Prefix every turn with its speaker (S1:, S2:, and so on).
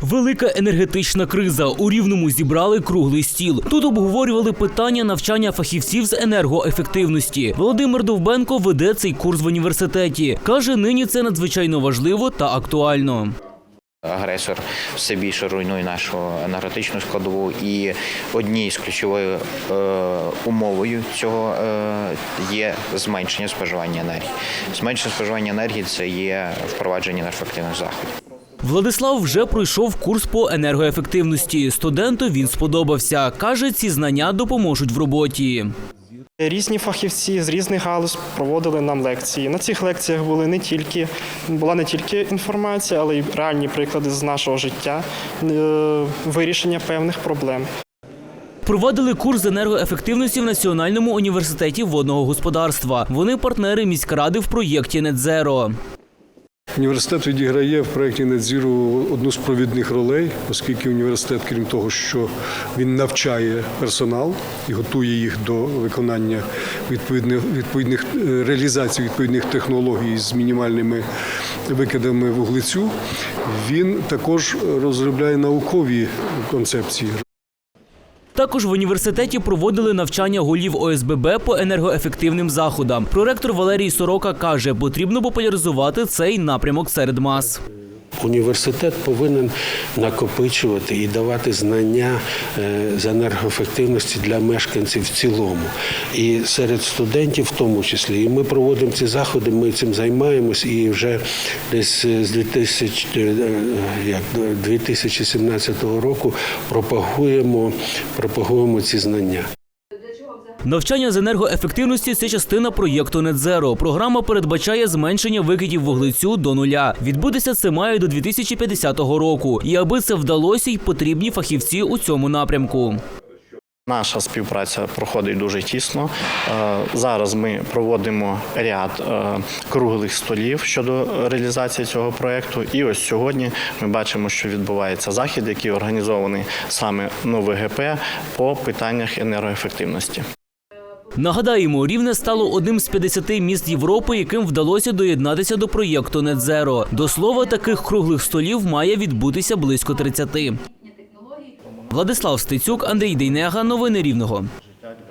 S1: Велика енергетична криза. У рівному зібрали круглий стіл. Тут обговорювали питання навчання фахівців з енергоефективності. Володимир Довбенко веде цей курс в університеті. каже, нині це надзвичайно важливо та актуально.
S2: Агресор все більше руйнує нашу енергетичну складову, і однією з ключовою е, умовою цього е, є зменшення споживання енергії. Зменшення споживання енергії це є впровадження ефективних заходів.
S1: Владислав вже пройшов курс по енергоефективності. Студенту він сподобався. каже, ці знання допоможуть в роботі.
S3: Різні фахівці з різних галузь проводили нам лекції. На цих лекціях були не тільки була не тільки інформація, але й реальні приклади з нашого життя е, вирішення певних проблем.
S1: Провадили курс з енергоефективності в Національному університеті водного господарства. Вони партнери міськради в проєкті «Нетзеро».
S4: Університет відіграє в проєкті «Нетзіру» одну з провідних ролей, оскільки університет, крім того, що він навчає персонал і готує їх до виконання відповідних відповідних е, реалізації відповідних технологій з мінімальними викидами вуглецю, він також розробляє наукові концепції.
S1: Також в університеті проводили навчання голів ОСББ по енергоефективним заходам. Проректор Валерій Сорока каже, потрібно популяризувати цей напрямок серед мас.
S5: Університет повинен накопичувати і давати знання е, з енергоефективності для мешканців в цілому, і серед студентів в тому числі. І ми проводимо ці заходи, ми цим займаємось, і вже десь з 2000, е, як, 2017 року пропагуємо, пропагуємо ці знання.
S1: Навчання з енергоефективності це частина проєкту «Нетзеро». Програма передбачає зменшення викидів вуглецю до нуля. Відбудеться це має до 2050 року. І аби це вдалося, й потрібні фахівці у цьому напрямку.
S6: Наша співпраця проходить дуже тісно. Е, Зараз ми проводимо ряд е, круглих столів щодо реалізації цього проєкту. І ось сьогодні ми бачимо, що відбувається захід, який організований саме НОВГП по питаннях енергоефективності.
S1: Нагадаємо, Рівне стало одним з 50 міст Європи, яким вдалося доєднатися до проєкту «Нетзеро». До слова, таких круглих столів має відбутися близько 30. Владислав Стецюк, Андрій Дейнега. Новини Рівного.